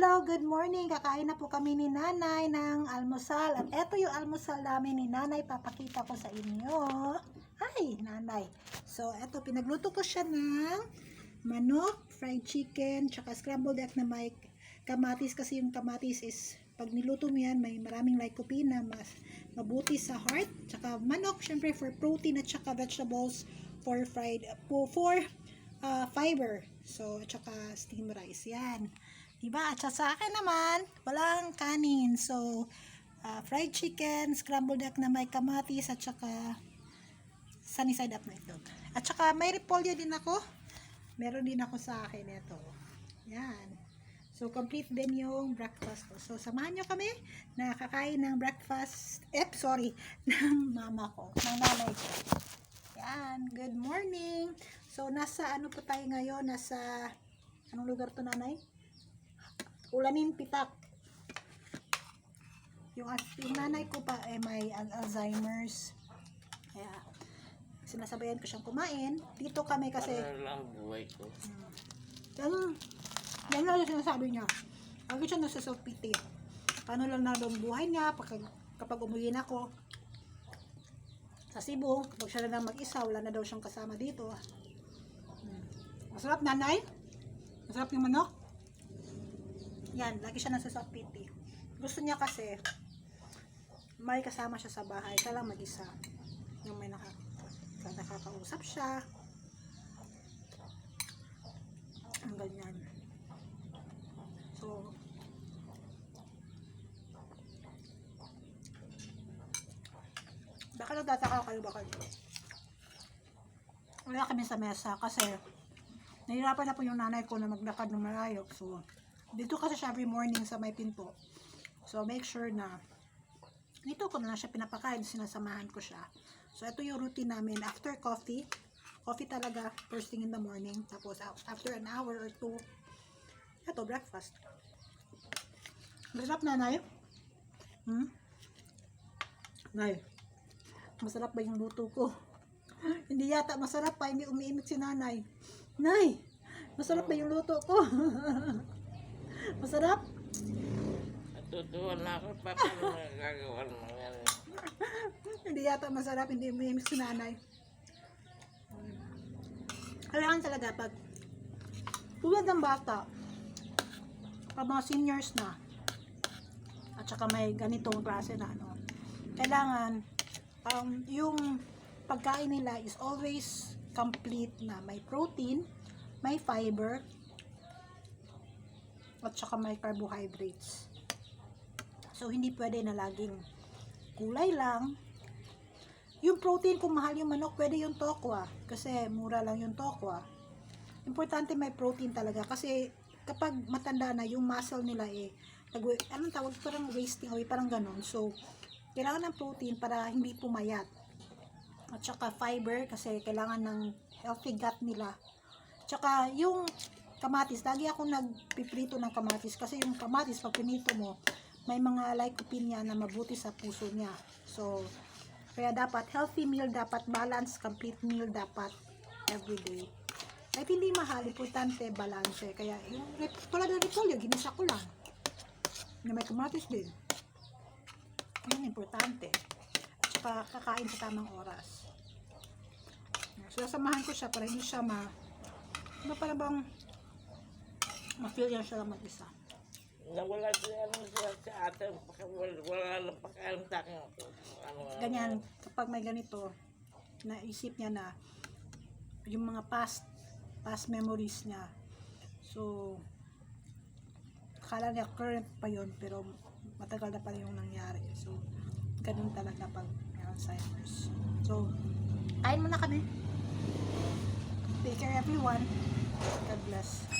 Hello, good morning. Kakain na po kami ni Nanay ng almusal. At eto yung almusal namin ni Nanay. Papakita ko sa inyo. Ay, Nanay. So, eto, pinagluto ko siya ng manok, fried chicken, tsaka scrambled egg na may kamatis. Kasi yung kamatis is, pag niluto mo yan, may maraming lycopene mas mabuti sa heart. Tsaka manok, syempre for protein at tsaka vegetables for fried, for uh, fiber. So, tsaka steam rice. Yan. Diba? At sa akin naman, walang kanin. So, uh, fried chicken, scrambled egg na may kamatis, at saka sunny side up na itlog. At saka may repolyo din ako. Meron din ako sa akin ito. Yan. So, complete din yung breakfast ko. So, samahan nyo kami na kakain ng breakfast, eh, sorry, ng mama ko, ng nanay ko. Yan. Good morning. So, nasa ano po tayo ngayon? Nasa, anong lugar to nanay? Ulanin Pitak. Yung, yung nanay ko pa ay may al- Alzheimer's. Kaya, sinasabayan ko siyang kumain. Dito kami kasi, Ano lang buhay ko. yan, yan lang yung sinasabi niya. Lagi siya nasa self-pity. Paano lang na ang buhay niya kapag, kapag umuwi na ako sa Cebu, kapag siya na lang mag-isa, wala na daw siyang kasama dito. Hmm. Masarap, nanay? Masarap yung manok? Yan, lagi siya nasa self-pity. Gusto niya kasi, may kasama siya sa bahay, siya lang mag-isa. Yung may naka, nakakausap siya. Ang ganyan. So, baka nagtataka kayo ba kayo? Wala kami sa mesa kasi nahirapan na po yung nanay ko na maglakad ng malayo. So, dito kasi siya every morning sa may pinto. So, make sure na dito ko na lang siya pinapakain, sinasamahan ko siya. So, ito yung routine namin. After coffee, coffee talaga, first thing in the morning. Tapos, af- after an hour or two, ito, breakfast. Masarap na, Nay? Hmm? Nay, masarap ba yung luto ko? hindi yata masarap pa, hindi umiimik si nanay. Nay, masarap ba yung luto ko? masarap? Natutuwa na ako pa paano nagagawa mo yan. hindi yata masarap, hindi umiimik si nanay. Kailangan talaga pag tulad ng bata, pag mga seniors na, at saka may ganitong klase na ano, kailangan um, yung pagkain nila is always complete na may protein, may fiber, at saka may carbohydrates. So, hindi pwede na laging kulay lang. Yung protein, kung mahal yung manok, pwede yung tokwa. Kasi mura lang yung tokwa. Importante may protein talaga. Kasi kapag matanda na, yung muscle nila eh, nag anong tawag, parang wasting away, parang ganon. So, kailangan ng protein para hindi pumayat. At saka fiber, kasi kailangan ng healthy gut nila. Tsaka yung kamatis, lagi ako nagpiprito ng kamatis kasi yung kamatis, pag pinito mo, may mga lycopene yan na mabuti sa puso niya. So, kaya dapat healthy meal, dapat balance, complete meal dapat everyday. Kahit hindi mahal, importante balance. Kaya yung tulad ng repolyo, ginisa ko lang. Na may kamatis din. Yun, importante. At saka kakain sa tamang oras. So, sasamahan ko siya para hindi siya ma... Ano para bang ma-feel yan siya lang mag-isa. Nawala siya ano siya sa. Paka- Wala, wala lang pakain sa akin. Ano, ganyan, kapag may ganito, naisip niya na yung mga past past memories niya. So, akala niya current pa yon pero matagal na pala yung nangyari. So, ganun talaga pag Alzheimer's. So, kain muna kami. Take care everyone. God bless.